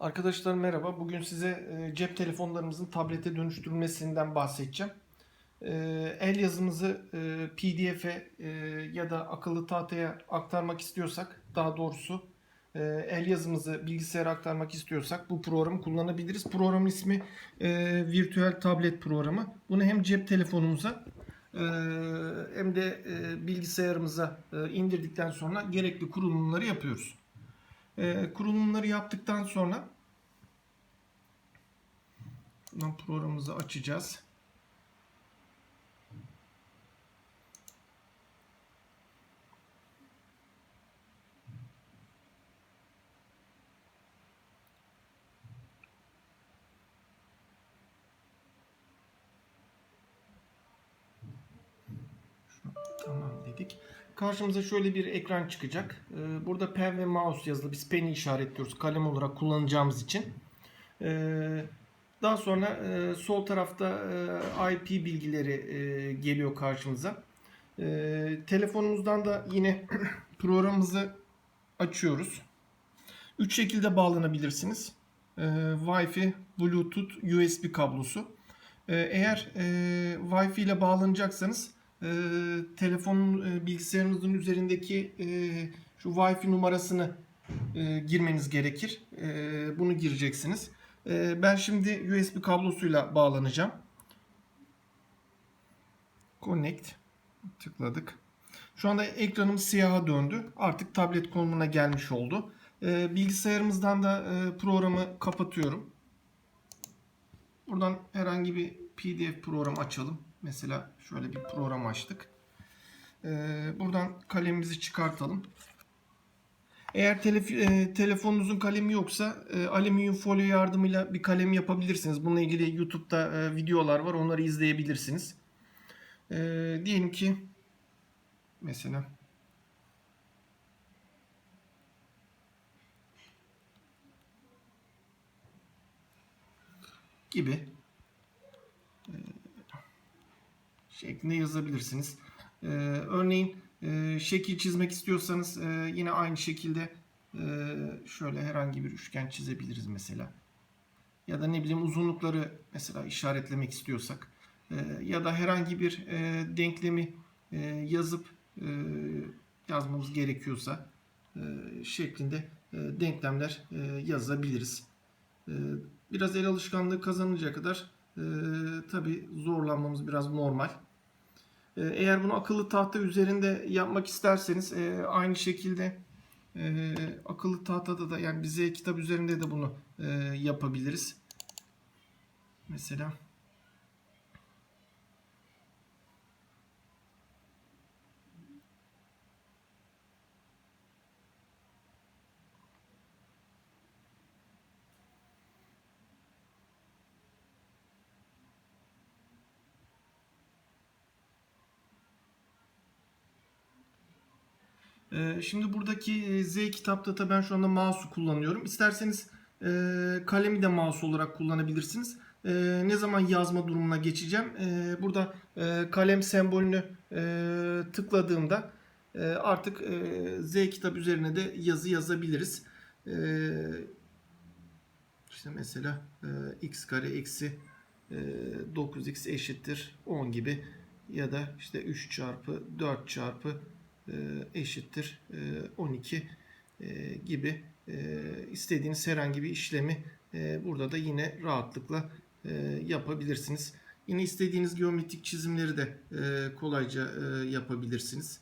Arkadaşlar merhaba. Bugün size e, cep telefonlarımızın tablete dönüştürülmesinden bahsedeceğim. E, El yazımızı e, PDF'e ya da akıllı tahtaya aktarmak istiyorsak, daha doğrusu el yazımızı bilgisayara aktarmak istiyorsak bu programı kullanabiliriz. Programın ismi Virtual Tablet programı. Bunu hem cep telefonumuza hem de bilgisayarımıza indirdikten sonra gerekli kurulumları yapıyoruz. E, kurulumları yaptıktan sonra programımızı açacağız. Tamam dedik. Karşımıza şöyle bir ekran çıkacak. Ee, Burada pen ve mouse yazılı. Biz pen'i işaretliyoruz kalem olarak kullanacağımız için. Ee, Daha sonra e, sol tarafta e, IP bilgileri e, geliyor karşımıza. Ee, Telefonumuzdan da yine programımızı açıyoruz. Üç şekilde bağlanabilirsiniz. Wi-Fi, Bluetooth, USB kablosu. Eğer Wi-Fi ile bağlanacaksanız e, telefonun e, bilgisayarınızın üzerindeki e, şu Wi-Fi numarasını e, girmeniz gerekir. E, bunu gireceksiniz. E, ben şimdi USB kablosuyla bağlanacağım. Connect tıkladık. Şu anda ekranımız siyaha döndü. Artık tablet konumuna gelmiş oldu. E, bilgisayarımızdan da e, programı kapatıyorum. Buradan herhangi bir PDF program açalım. Mesela şöyle bir program açtık. Ee, buradan kalemimizi çıkartalım. Eğer telef- e, telefonunuzun kalemi yoksa e, alüminyum folyo yardımıyla bir kalem yapabilirsiniz. Bununla ilgili YouTube'da e, videolar var. Onları izleyebilirsiniz. E, diyelim ki mesela gibi şeklinde yazabilirsiniz. Ee, örneğin e, şekil çizmek istiyorsanız e, yine aynı şekilde e, şöyle herhangi bir üçgen çizebiliriz mesela. Ya da ne bileyim uzunlukları mesela işaretlemek istiyorsak e, ya da herhangi bir e, denklemi e, yazıp e, yazmamız gerekiyorsa e, şeklinde e, denklemler e, yazabiliriz. E, biraz el alışkanlığı kazanınca kadar e, tabi zorlanmamız biraz normal. E, Eğer bunu akıllı tahta üzerinde yapmak isterseniz e, aynı şekilde e, akıllı tahtada da yani bize kitap üzerinde de bunu e, yapabiliriz. Mesela Şimdi buradaki e, Z kitapta da ben şu anda mouse'u kullanıyorum. İsterseniz e, kalemi de mouse olarak kullanabilirsiniz. E, ne zaman yazma durumuna geçeceğim? Burada kalem sembolünü tıkladığımda artık Z kitap üzerine de yazı yazabiliriz. İşte mesela x kare eksi e, 9x eşittir 10 gibi ya da işte 3 çarpı 4 çarpı eşittir e, 12 e, gibi e, istediğiniz herhangi bir işlemi burada da yine rahatlıkla yapabilirsiniz. Yine istediğiniz geometrik çizimleri de kolayca yapabilirsiniz.